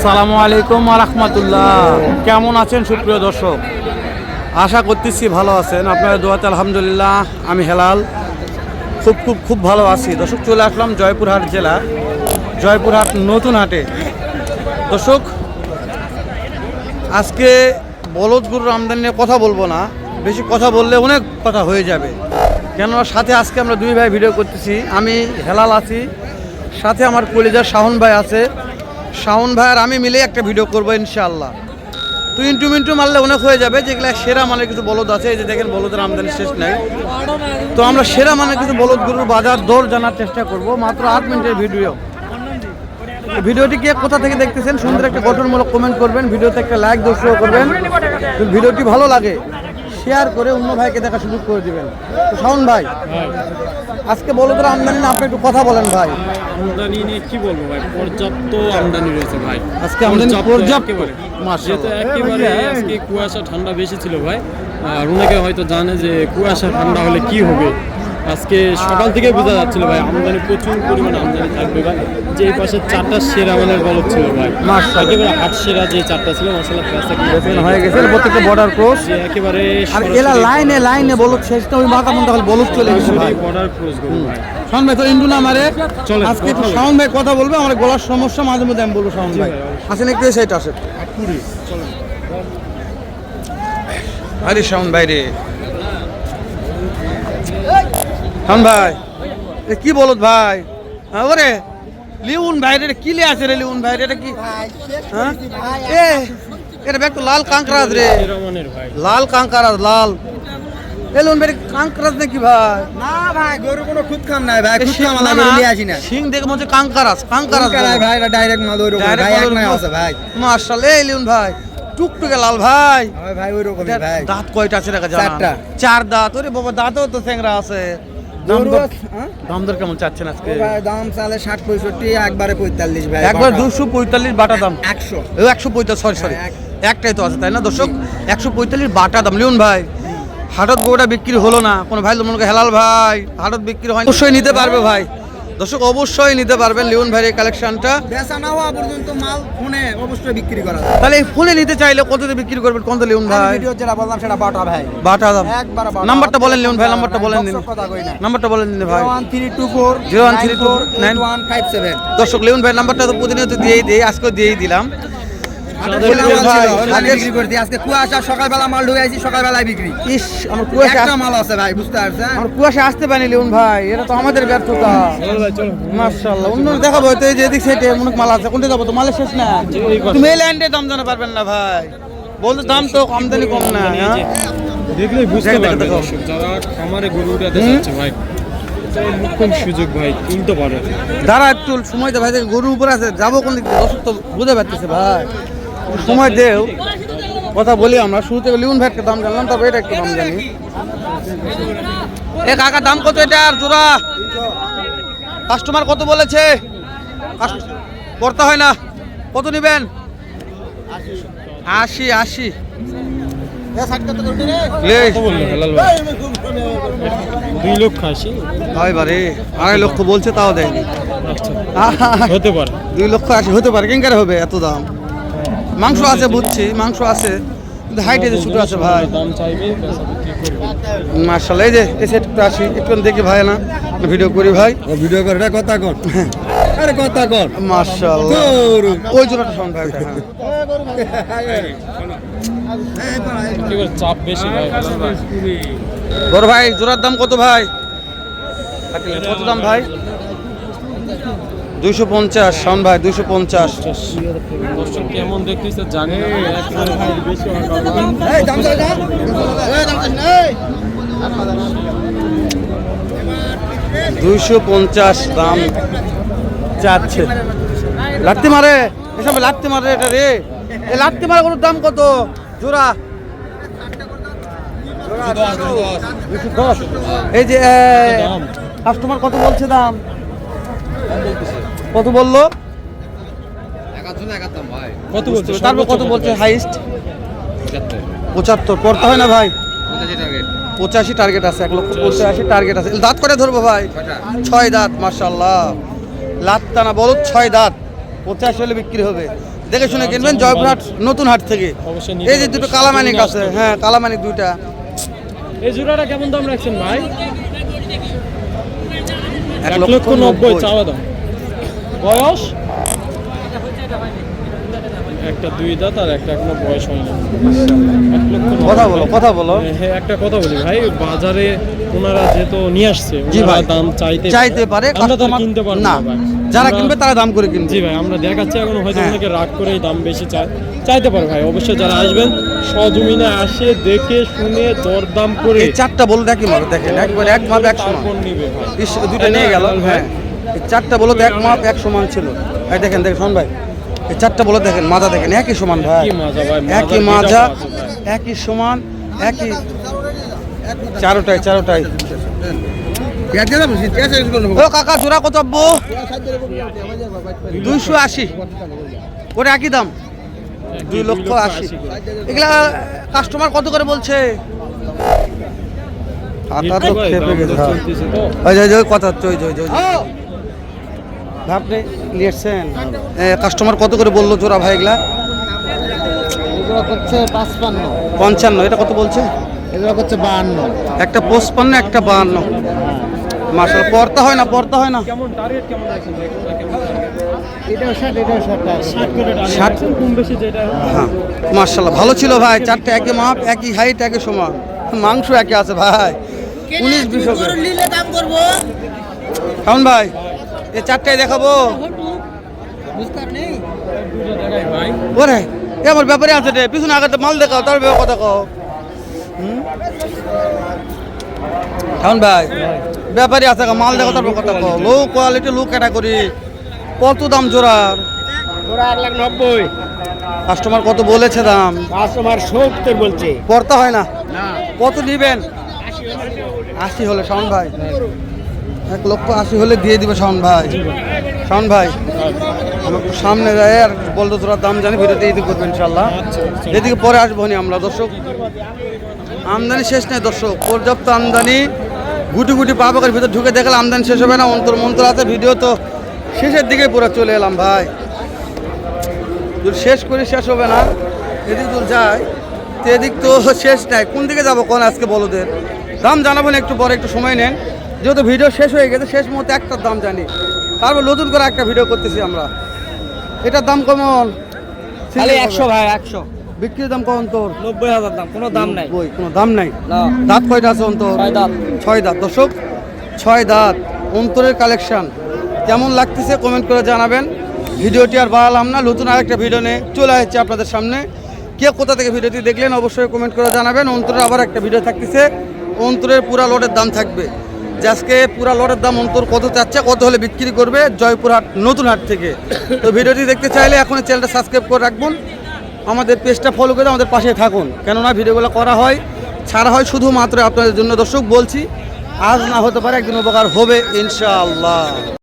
আসসালামু আলাইকুম রহমতুল্লাহ। কেমন আছেন সুপ্রিয় দর্শক? আশা করতেছি ভালো আছেন। আপনারা দোয়াতে আলহামদুলিল্লাহ, আমি হেলাল। খুব খুব খুব ভালো আছি। দর্শক, চলে আসলাম জয়পুরহাট জেলা, জয়পুরহাট নতুন হাটে। দর্শক, আজকে বলদ গরুর আমদানি নিয়ে কথা বলব না। বেশি কথা বললে অনেক কথা হয়ে যাবে। কেননা সাথে আজকে আমরা দুই ভাই ভিডিও করতেছি। আমি হেলাল আছি। সাথে আমার কলিজার শাহন ভাই আছে। শাহন ভাই আর আমি মিলে একটা ভিডিও করব ইনশাআল্লাহ। তো ইন্টু মিন্টু মারলে অনেক হয়ে যাবে, যেগুলো সেরা মানের কিছু বলদ আছে, এই যে দেখেন বলদের আমদানি শেষ নেই। তো আমরা সেরা মানের কিছু বলদ গরুর বাজার দর জানার চেষ্টা করব, মাত্র আট মিনিটের ভিডিও ভিডিওটি কে কোথা থেকে দেখতেছেন? সুন্দর একটা গঠনমূলক কমেন্ট করবেন ভিডিওতে একটা লাইক দর্শক করবেন। ভিডিওটি ভালো লাগে শেয়ার করে অন্য ভাইকে দেখা সুযোগ করে দিবেন। তো শাওন ভাই আজকে বলো তো আমদানি না আপনি একটু কথা বলেন ভাই। আমদানি নিয়ে কি বলব ভাই? পর্যাপ্ত আমদানি রয়েছে ভাই। আজকে আমদানি পর্যাপ্ত। মাসে। যেহেতু একেবারে আজকে কুয়াশা ঠান্ডা বেশি ছিল ভাই। আর অনেকে হয়তো জানে যে কুয়াশা ঠান্ডা হলে কি হবে? আজকে সকাল থেকে বোঝা যাচ্ছিল ভাই আমদানি প্রচুর পরিমাণে আমদানি থাকবে ভাই। যে এই পাশে চারটা সেরা মানের বলদ ছিল ভাই। একেবারে হাট সেরা যে চারটা ছিল মশলা হয়ে গেছে প্রত্যেকটা বর্ডার ক্রস একেবারে আর এলা লাইনে লাইনে বলুক শেষটা ওই মাথা মন্টা খালি বলুক চলে গেছে ভাই। বর্ডার ক্রস গরু ভাই। শাওন ভাই তো ইন্ডু না মারে? চলে, আজকে একটু কথা শাওন ভাই কথা বলবে আমার গলার সমস্যা মাঝে মধ্যে আমি বলব শাওন ভাই। আসেন একটু সাইড আসেন। আরে শাওন ভাই রে ভাই এ কি বলত ভাই? হ্যাঁ, ওরে লিউন ভাই রে কি লে আছে রে লিউন ভাই? রে কি? হ্যাঁ? এ এটা ব্যাগ তো লাল কাঁকড়াজ রে। সেরা লাল কাঁকড়াজ লাল। এ লিউন ভাই কাঁকড়াজ নাকি ভাই? না ভাই গরু কোনো খুদ খাম নাই ভাই খুদ না গরু আসি না। শিং দেখে মনে কারাই ভাই। এটা ডাইরেক্ট মাল ওই রকম ভাই এক নাই আছে ভাই। মার্শাল এই লিউন ভাই টুকটুকে লাল ভাই। ভাই ওই রকমই ভাই। দাঁত কয়টা আছে দেখা জানা? চারটা। চার দাঁত ওরে বাবা দাঁতও তো স্যাংরা আছে। দাম হ্যাঁ? দাম দর কেমন চাচ্ছেন আজকে? ভাই দাম চালে ষাট পঁয়ষট্টি একবারে পঁয়তাল্লিশ ভাই একবার দুশো পঁয়তাল্লিশ বাটা দাম? একশো। একশো পঁয়তাল্লিশ সরি সরি হ্যাঁ, একটাই তো আছে তাই না দর্শক? একশো পঁয়তাল্লিশ বাটা দাম। লিউন ভাই হাটত গোটা বিক্রি হলো না কোনো ভাই মনে করে হেলাল ভাই হাটত বিক্রি হয় অবশ্যই নিতে পারবে ভাই। দর্শক অবশ্যই নিতে পারবেন লিওন ভাইয়ের এই কালেকশনটা। বেচা না হওয়া পর্যন্ত মাল ফোনে অবশ্যই বিক্রি করা যায় তাহলে ফোনে নিতে চাইলে কততে বিক্রি করবেন? কোন লিওন ভাই? ভিডিও যেটা বললাম সেটা বাটা ভাই। বাটা দাম। একবার বাটা। নাম্বারটা বলেন লিওন ভাই নাম্বারটা বলেন দিন। নাম্বারটা বলেন দিন ভাই। One three two four 01329 eight one five seven. দর্শক লিওন ভাই নাম্বারটা তো প্রতিনিয়ত দিয়েই দিই আজকে দিয়েই দিলাম ভাই, আগের- বিক্রি করতে আজকে কুয়াশা সকালবেলা মাল ঢুকাইছি সকালবেলায় বিক্রি। ইস আমার কুয়াশা একটা মাল আছে ভাই বুঝতে পারছেন? আমার কুয়াশা আসতে পারেনি লিওন ভাই এটা তো আমাদের ব্যর্থতা। মার্শাল্লাহ অন্য দেখাবো তো এই যে এদিক সাইডে মাল আছে কোনটা যাব তো মালের শেষ না। তুমি এই লাইনটা দাম জানা পারবেন না ভাই। বলতে দাম তো আমদানি কম না? বুঝতে পারবে যারা খামারে গরু উঠাতে যাচ্ছে ভাই এটা সুযোগ ভাই কিনতে পারে। দাঁড়া একটু সময় তো ভাই গরুর উপর আছে যাব কোন দিক তো বুঝে পারতেছে ভাই। সময় দেও কথা বলি আমরা। শুরুতে লিউন একটা দাম জানলাম তবে এটা একটু দাম জানি। এ কাকা দাম কত এটা? আর জোড়া? কাস্টমার কত বলেছে? করতে হয় না। কত নেবেন? আশি আশি। দুই লক্ষ আশি। হয় বারে আড়াই লক্ষ বলছে তাও দেয়নি। হতে পারে। দুই লক্ষ আশি হতে পারে কেন হবে এত দাম? মাংস আছে বুঝছি মাংস আছে কিন্তু হাইটে যে ছোটো আছে ভাই। মার্শাল এই যে একটু আসি একটু দেখি ভাই না ভিডিও করি ভাই। ভিডিও করে কথা কর। আরে কথা কর। মার্শাল ওই জোড়াটা শোন ভাই হ্যাঁ। চাপ বেশি ভাই বড় ভাই জোড়ার দাম কত ভাই? কত দাম ভাই? দুইশো পঞ্চাশ শোন ভাই দুইশো পঞ্চাশ। দর্শক কেমন দেখতেছে জানি। দুইশো পঞ্চাশ দাম চাচ্ছে। লাটতে মারে। এসব লাটতে মারে এটা রে। এ লাটতে মারে কোনো দাম কত? জোড়া। এই যে কাস্টমার কত বলছে দাম? কত বলল? কত বলছে? তারপর কত বলছে হাইস্ট পঁচাত্তর। পড়তে হয় না ভাই? পঁচাশি টার্গেট আছে এক লক্ষ পঁচাশি। টার্গেট আছে। দাঁত করে ধরবো ভাই? ছয় দাঁত মার্শাল্লাহ লাত টানা বলো ছয় দাঁত। পঁচাশি হলে বিক্রি হবে। দেখে শুনে কিনবেন জয়পুরহাট নতুন হাট থেকে। এই যে দুটো কালামানিক আছে। হ্যাঁ কালামানিক দুইটা। এই জোড়াটা কেমন দাম রাখছেন ভাই? এক লক্ষ নব্বই চাওয়া দাম। বয়স? একটা দুই দাঁত আর একটা এখনও বয়স হয়নি কথা বলো কথা বলো। হ্যাঁ একটা কথা বলি ভাই বাজারে ওনারা যেহেতু নিয়ে আসছে জি ভাই। দাম চাইতে চাইতে পারে আমরা তো কিনতে পারব না যারা কিনবে তারা দাম করে কিনবে। জি ভাই আমরা দেখাচ্ছি এখন হয়তো হ্যাঁ। অনেকে রাগ করে দাম বেশি চায় চাইতে পারে ভাই অবশ্যই যারা আসবেন সজমিনে আসে দেখে শুনে দরদাম করে চারটা বলে দেখি মাপ দেখেন একবার এক মাপ এক সমান নিবে ভাই। দুইটা নিয়ে গেল হ্যাঁ। এই চারটা বলো এক মাপ এক সমান ছিল। এই দেখেন দেখেন শোন ভাই। এই চারটা বলো দেখেন মাজা দেখেন একই সমান ভাই। একই মাজা। একই সমান একই চারোটাই চারোটাই ও কাকা জোড়া কত আব্বু? দুইশো আশি। ওটা একই দাম। দুই লক্ষ আশি। এগুলা কাস্টমার কত করে বলছে? হাতা তো খেপে গেছে হ্যাঁ। চলতেছে তো। ওই যে ওই কথা ওই যে ওই যে, ওই যে। আপনি নিয়েছেন কাস্টমার কত করে বলল জোড়া ভাই এগুলা? হচ্ছে পাঁচপান্ন। পঞ্চান্ন এটা কত বলছে? এগুলো হচ্ছে বাহান্ন। একটা পঁচপান্ন একটা বাহান্ন। মাসাল পড়তা হয় না পড়তা হয় না? হ্যাঁ। মার্শাল্লাহ ভালো ছিল ভাই চারটে একই মাপ একই হাইট একই সমান। মাংস একই আছে ভাই। উনিশ বিশ কেমন ভাই এই চারটায় দেখাবো। ওরে এ আমার ব্যাপারে আছে রে পিছনে আগে মাল দেখাও তার ব্যাপারে কথা কও। হুম? ভাই ব্যাপারে আছে মাল দেখো তারপর কথা কও। লো কোয়ালিটি লো ক্যাটাগরি কত দাম জোড়ার? ওরা এক লাখ নব্বই। কাস্টমার কত বলেছে দাম? কাস্টমার সত্তর বলছে। পড়তা হয় না? কত দিবেন আশি হলে শাওন ভাই। এক লক্ষ আশি হলে দিয়ে দিবে শাওন ভাই। শাওন ভাই সামনে যাই আর বলতো তোরা দাম জানি, ভিডিওতে এই করবেন ইনশাল্লাহ এদিকে পরে আসব নি আমরা, দর্শক। আমদানি শেষ নেই, দর্শক। পর্যাপ্ত আমদানি, গুটি গুটি পা পাকের ভিতর ঢুকে দেখলে আমদানি শেষ হবে না, অন্তর মন্তর আছে, ভিডিও তো শেষের দিকে পুরো চলে এলাম ভাই। শেষ করে শেষ হবে না, এদিক তো যায়, তো এদিক তো শেষ নাই। কোন দিকে যাব কোন আজকে বলদের? দাম জানাব না, একটু পরে একটু সময় নেন। যেহেতু ভিডিও শেষ হয়ে গেছে শেষ মুহূর্তে একটার দাম জানি। তারপর নতুন করে একটা ভিডিও করতেছি আমরা। এটার দাম কেমন? খালি একশো ভাই একশো। বিক্রির দাম কেমন তোর নব্বই হাজার দাম কোনো দাম নাই। ওই কোনো দাম নাই? দাঁত কয়টা আছে অন্তর? ছয় দাঁত। ছয় দাঁত। দর্শক ছয় দাঁত অন্তরের কালেকশন। কেমন লাগতেছে কমেন্ট করে জানাবেন। ভিডিওটি আর বাড়ালাম না নতুন আরেকটা ভিডিও নিয়ে চলে আসছে আপনাদের সামনে। কে কোথা থেকে ভিডিওটি দেখলেন অবশ্যই কমেন্ট করে জানাবেন। অন্তরের আবার একটা ভিডিও থাকতেছে। অন্তরের পুরা লোডের দাম থাকবে। যে আজকে পুরা লটের দাম অন্তর কত চাচ্ছে, কত হলে বিক্রি করবে, জয়পুরহাট নতুন হাট থেকে। তো ভিডিওটি দেখতে চাইলে এখন চ্যানেলটা সাবস্ক্রাইব করে রাখবেন। আমাদের পেজটা ফলো করে আমাদের পাশে থাকুন। কেননা ভিডিওগুলো করা হয়, ছাড়া হয় শুধুমাত্র আপনাদের জন্য। দর্শক, বলছি, আজ না হতে পারে একদিন উপকার হবে, ইনশাআল্লাহ।